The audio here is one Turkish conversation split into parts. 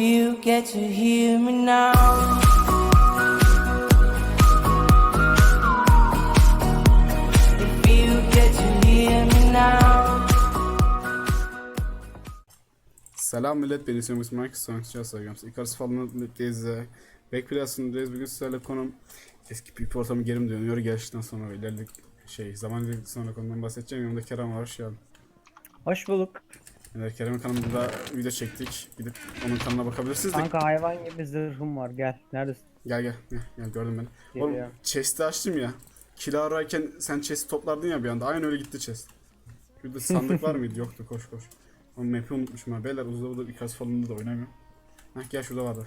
you get to hear me now. If you get to hear me now. Selam millet ben İsmail Mike Sonuçça Instagram'da Icarus falan birlikteyiz Backplayasındayız bugün sizlerle konum Eski PvP ortamı geri mi dönüyor gerçekten sonra ilerledik şey zaman ilerledik sonra konudan bahsedeceğim yanımda Kerem var hoş geldin Hoş bulduk. Evet, Kerem'in kanalında video çektik gidip onun kanalına bakabilirsiniz de Kanka hayvan gibi zırhım var gel. Neredesin? gel gel gel, gel gördüm beni Oğlum Geliyor. chest'i açtım ya Kilo ararken sen chest'i toplardın ya bir anda aynen öyle gitti chest Şurada sandık var mıydı yoktu koş koş Oğlum map'i unutmuşum ha beyler uzun zamandır Icarus falanında da oynamıyorum Heh gel şurada vardı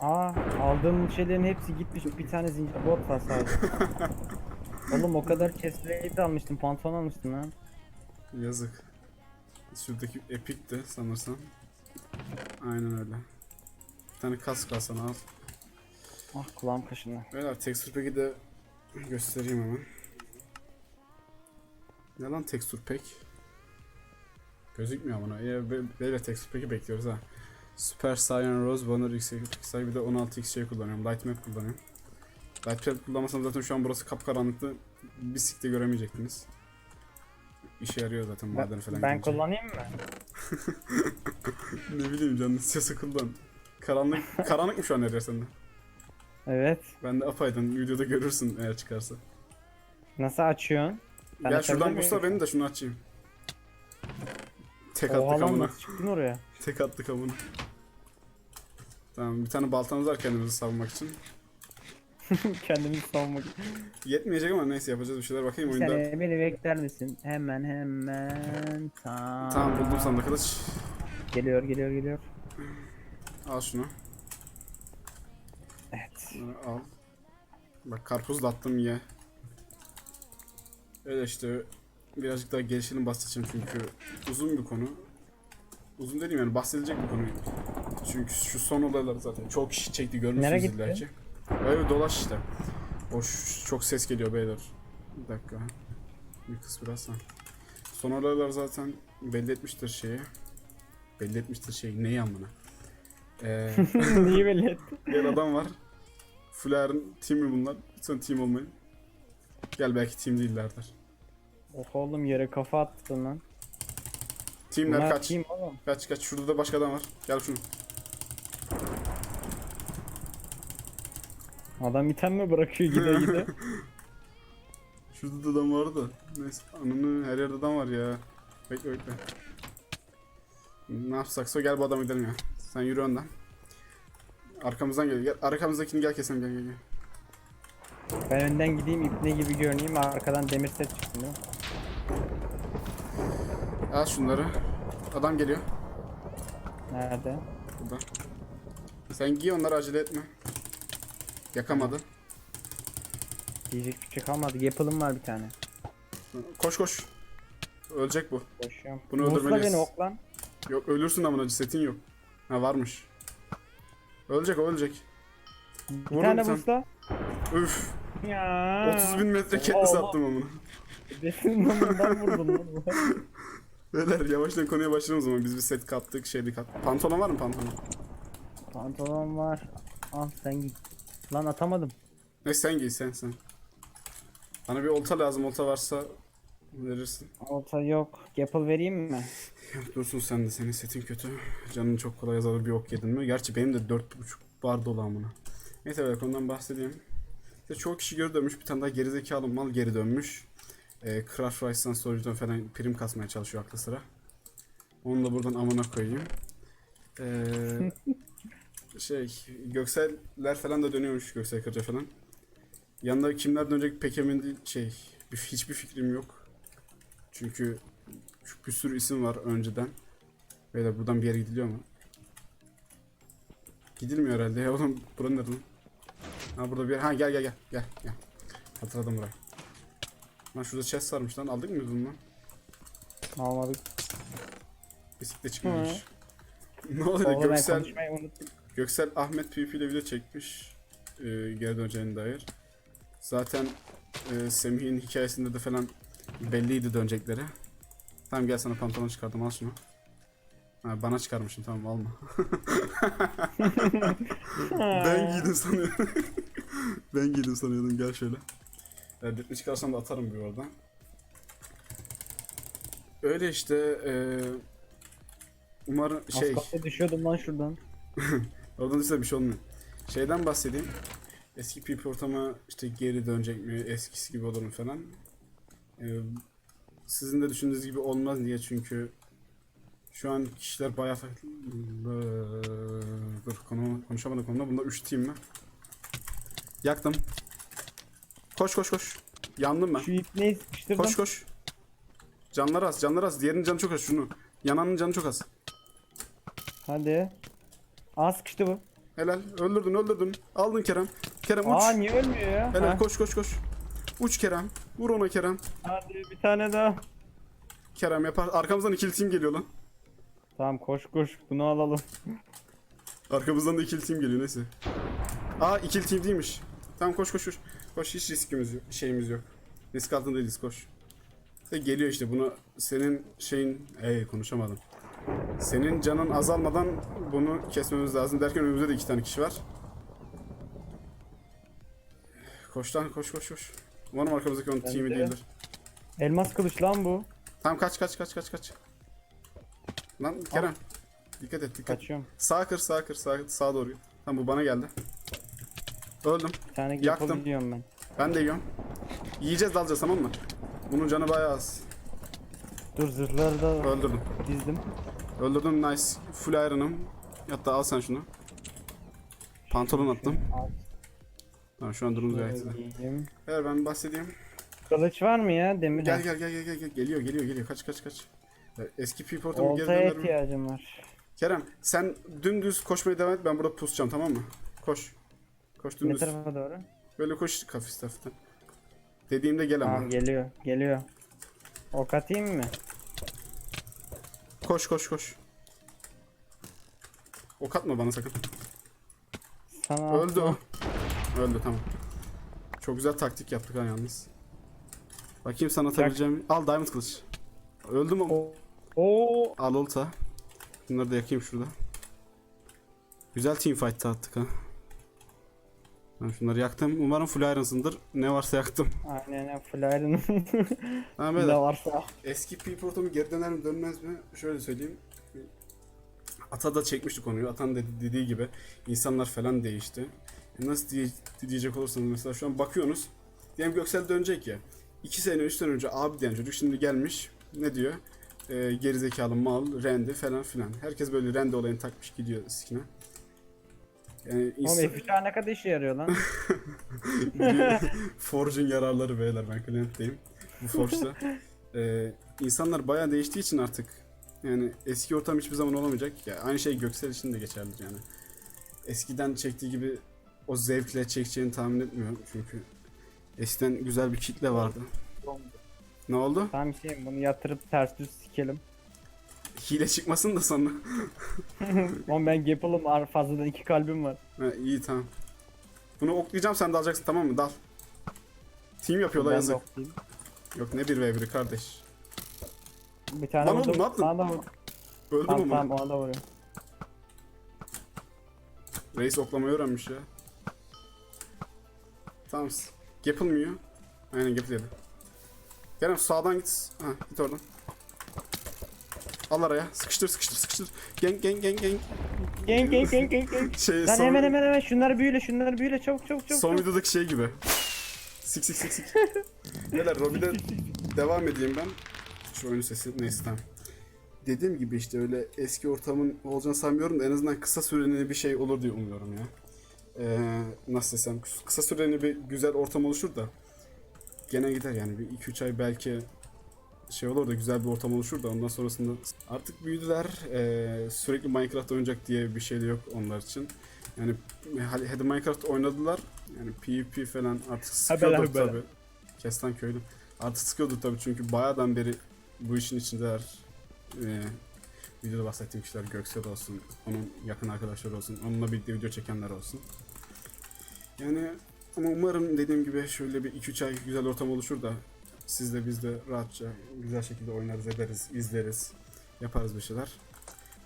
Aa aldığım şeylerin hepsi gitmiş. Bir tane zincir bot var sadece. Oğlum o kadar chestplate almıştım. Pantolon almıştım lan. Yazık. Şuradaki epikti sanırsam. Aynen öyle. Bir tane kask alsan al. Ah kulağım kaşındı. Beyler texture pack'i de göstereyim hemen. Ne lan texture pack? Gözükmüyor bana. Be- böyle texture pack'i bekliyoruz ha. Super Cyan Rose Banner X8 bir de 16x şey kullanıyorum. Light map kullanıyorum. Light map kullanmasam zaten şu an burası kapkaranlıktı. Bir sikte göremeyecektiniz. İşe yarıyor zaten maden falan. ben gidince. kullanayım mı? Ne bileyim canın istiyorsa kullan. Karanlık, karanlık mı şu an her yer sende? Evet. Ben de apaydın. Videoda görürsün eğer çıkarsa. Nasıl açıyorsun? Ben Gel şuradan bulsa beni de şunu açayım. Tek Oha attık amına. çıktın oraya? Tek attık amına. Tamam bir tane baltamız var kendimizi savunmak için. Kendimi savunmak. Yetmeyecek ama neyse yapacağız bir şeyler bakayım oyunda. saniye beni bekler misin? Hemen hemen. Tamam. Tamam buldum sandık kılıç. Geliyor geliyor geliyor. Al şunu. Evet. Bunu al. Bak karpuz da attım ye. Öyle işte birazcık daha gelişelim bahsedeceğim çünkü uzun bir konu. Uzun dediğim yani bahsedilecek bir konu. Çünkü şu son olaylar zaten çok kişi çekti Nereye görmüşsünüz gittin? illa ki. Öyle dolaş işte. Hoş çok ses geliyor beyler. Bir dakika. Bir kız biraz ha. Son olaylar zaten belli etmiştir şeyi. Belli etmiştir şeyi. Neyi amına? Ee, Neyi belli ettin? bir adam var. Flair'ın team'i bunlar. Lütfen team olmayın. Gel belki team değillerdir. Oh oğlum yere kafa attın lan. Teamler Bunlar kaç. kim oğlum? Kaç kaç. Şurada da başka adam var. Gel şunu. Adam item mi bırakıyor gide gide? Şurada da adam vardı da. Neyse. Ananı her yerde adam var ya. Bekle bekle. Ne yapsaksa gel bu adamı gidelim ya. Sen yürü önden. Arkamızdan gel. gel. Arkamızdakini gel keselim gel gel gel. ben önden gideyim ipne gibi görüneyim arkadan demir set çıksın değil mi? Al şunları. Adam geliyor. Nerede? Burada. Sen giy onları acele etme. Yakamadı. Diyecek bir şey kalmadı. Yapılım var bir tane. Koş koş. Ölecek bu. Koşuyorum. Bunu Musla öldürmeliyiz. beni ok lan. Yok ölürsün amına setin yok. Ha varmış. Ölecek o ölecek. Bir Vurdum tane sen. musla. Üf. Ya. 30 bin metre Allah. sattım amına. Benim namından vurdum lan. Beyler yavaştan konuya başlayalım o zaman. Biz bir set kattık şeydi kat. Pantolon var mı pantolon? Pantolon var. Al sen git. Lan atamadım. Ne sen giy sen sen. Bana bir olta lazım. Olta varsa verirsin. Olta yok. Gapple vereyim mi? Dursun sen de senin setin kötü. Canın çok kolay azalır bir ok yedin mi? Gerçi benim de 4.5 bar dolu amına. Neyse böyle konudan bahsedeyim. İşte çoğu kişi geri dönmüş. Bir tane daha gerizekalı mal geri dönmüş. Ee, Crash Rice'dan Storage'dan falan prim kasmaya çalışıyor aklı sıra. Onu da buradan amına koyayım. Ee, şey Göksel'ler falan da dönüyormuş Göksel Kırca falan. Yanında kimler dönecek pek emin değil. Şey bir, hiçbir fikrim yok. Çünkü bir sürü isim var önceden. Beyler buradan bir yere gidiliyor mu? Gidilmiyor herhalde ya oğlum. Buranın nerede? Ha burada bir. Ha gel gel gel. Gel gel. Hatırladım burayı. Lan şurada chest varmış lan. Aldık mı bunu lan? Almadık. Bisikle çıkmamış. ne oluyor? Göksel. Göksel Ahmet PvP ile video çekmiş. E, geri döneceğine dair. Zaten e, Semih'in hikayesinde de falan belliydi dönecekleri. Tamam gel sana pantolon çıkardım al şunu. Ha, bana çıkarmışsın tamam alma. ben giydim sanıyorum. ben giydim sanıyordum gel şöyle. Evet, ritmi çıkarsam da atarım bir oradan. Öyle işte eee umarım şey Az düşüyordum lan şuradan. oradan ise bir şey olmuyor. Şeyden bahsedeyim. Eski PP ortama işte geri dönecek mi, eskisi gibi olur mu falan. Eee, sizin de düşündüğünüz gibi olmaz diye çünkü şu an kişiler bayağı farklı. Dur konu, konuşamadım konuda. Bunda 3 team mi? Yaktım. Koş koş koş. Yandım ben. Şu ipneyi sıkıştırdım. Koş koş. Canlar az, canlar az. Diğerinin canı çok az şunu. Yananın canı çok az. Hadi. Aa sıkıştı bu. Helal. Öldürdün, öldürdün. Aldın Kerem. Kerem uç. Aa niye ölmüyor ya? Helal Ha, koş koş koş. Uç Kerem. Vur ona Kerem. Hadi bir tane daha. Kerem yapar. Arkamızdan ikili team geliyor lan. Tamam koş koş bunu alalım. Arkamızdan da ikili team geliyor neyse. Aa ikili team değilmiş. Tamam koş koş koş. Koş hiç riskimiz yok. Şeyimiz yok. Risk altında değiliz koş. E geliyor işte bunu senin şeyin ey konuşamadım. Senin canın azalmadan bunu kesmemiz lazım derken önümüzde de iki tane kişi var. Koş lan koş koş koş. Umarım arkamızdaki onun team'i de. değildir. Elmas kılıç lan bu. Tamam kaç kaç kaç kaç kaç. Lan Kerem. Dikkat et dikkat. Kaçıyorum. Sağ kır sağ kır sağ, sağa doğru. Tamam bu bana geldi. Öldüm. Bir tane Yaktım. yapabiliyorum ben. Ben de yiyorum. Yiyeceğiz dalacağız tamam mı? Bunun canı bayağı az. Dur zırhları da Öldürdüm. dizdim. Öldürdüm nice. Full iron'ım. Hatta al sen şunu. Pantolon attım. Al, Tamam şu an durumumuz gayet güzel. giyeyim. Evet ben bahsedeyim. Kılıç var mı ya demir? Gel gel gel gel gel gel. Geliyor geliyor geliyor. Kaç kaç kaç. Eski P portamı geri Oltaya dönerim. ihtiyacım var. Kerem sen dümdüz koşmaya devam et. Ben burada pusacağım tamam mı? Koş. Koş Ne dümdüz. tarafa doğru? Böyle koş hafif hafiften. Dediğimde gel ama. Tamam geliyor geliyor. Ok atayım mı? Koş koş koş. Ok atma bana sakın. Sana Öldü o. Öldü tamam. Çok güzel taktik yaptık ha yalnız. Bakayım sana atabileceğim. Al diamond kılıç. Öldü mü? O- Oo. Al olta. Bunları da yakayım şurada. Güzel team fight attık ha. Ben şunları yaktım. Umarım full irons'ındır. Ne varsa yaktım. Aynen full iron. Ne varsa. Eski P ortamı geri döner mi dönmez mi? Şöyle söyleyeyim. Ata da çekmişti konuyu. Atan dedi, dediği gibi insanlar falan değişti. E Nasıl diye, diyecek olursanız mesela şu an bakıyorsunuz. Diyelim Göksel dönecek ya. 2 sene 3 sene önce abi diyen çocuk şimdi gelmiş. Ne diyor? E, gerizekalı mal, rendi falan filan. Herkes böyle rendi olayını takmış gidiyor sikine. Yani Oğlum insan, F3 ne kadar işe yarıyor lan? Forge'un yararları beyler ben klientteyim. Bu Forge'da. Ee, insanlar bayağı değiştiği için artık yani eski ortam hiçbir zaman olamayacak. Ya aynı şey Göksel için de geçerli yani. Eskiden çektiği gibi o zevkle çekeceğini tahmin etmiyorum çünkü eskiden güzel bir kitle vardı. Ne oldu? tamam şey bunu yatırıp ters düz sikelim. Hile çıkmasın da sonra. Oğlum ben Gapple'ım fazladan iki kalbim var. ha, iyi tamam. Bunu oklayacağım sen dalacaksın tamam mı? Dal. Team yapıyorlar de yazık. Yok ne bir v 1'i kardeş. Bir tane Lan oğlum, ne yaptın? Sana da vurdum. Öldüm Tamam ama. tamam ona da vuruyorum. Reis oklamayı öğrenmiş ya. Tamam. Yapılmıyor. Aynen yapılıyordu. Kerem sağdan git. Ha git oradan. Al araya. Sıkıştır sıkıştır sıkıştır. Gang gang gang gang. Gang gang gang gang gang. Şey Lan son, hemen hemen hemen şunları büyüle şunları büyüle çabuk çabuk çabuk. son çabuk. videodaki şey gibi. Sik sik sik sik. Beyler Robi'de devam edeyim ben. Şu oyunun sesi neyse tamam. Dediğim gibi işte öyle eski ortamın olacağını sanmıyorum da en azından kısa süreli bir şey olur diye umuyorum ya. Ee, nasıl desem kısa süreli bir güzel ortam oluşur da gene gider yani bir 2-3 ay belki şey olur da güzel bir ortam oluşur da ondan sonrasında artık büyüdüler Ee, sürekli Minecraft oynayacak diye bir şey de yok onlar için. Yani hadi Minecraft oynadılar yani PvP falan artık sıkıyordur tabi. Kestan köylü. Artık sıkıyordur tabi çünkü bayağıdan beri bu işin içindeler. Ee, videoda bahsettiğim kişiler Göksel olsun, onun yakın arkadaşları olsun, onunla birlikte video çekenler olsun. Yani ama umarım dediğim gibi şöyle bir 2-3 ay güzel ortam oluşur da siz de biz de rahatça güzel şekilde oynarız ederiz, izleriz, yaparız bir şeyler.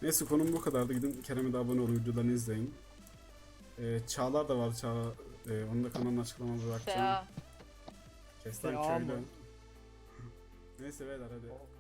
Neyse konum bu kadardı. Gidin Kerem'e de abone olun, videolarını izleyin. Ee, Çağlar da var. Çağ, e, onu da kanalın açıklamalarına bırakacağım. Kestan mı? Neyse beyler hadi.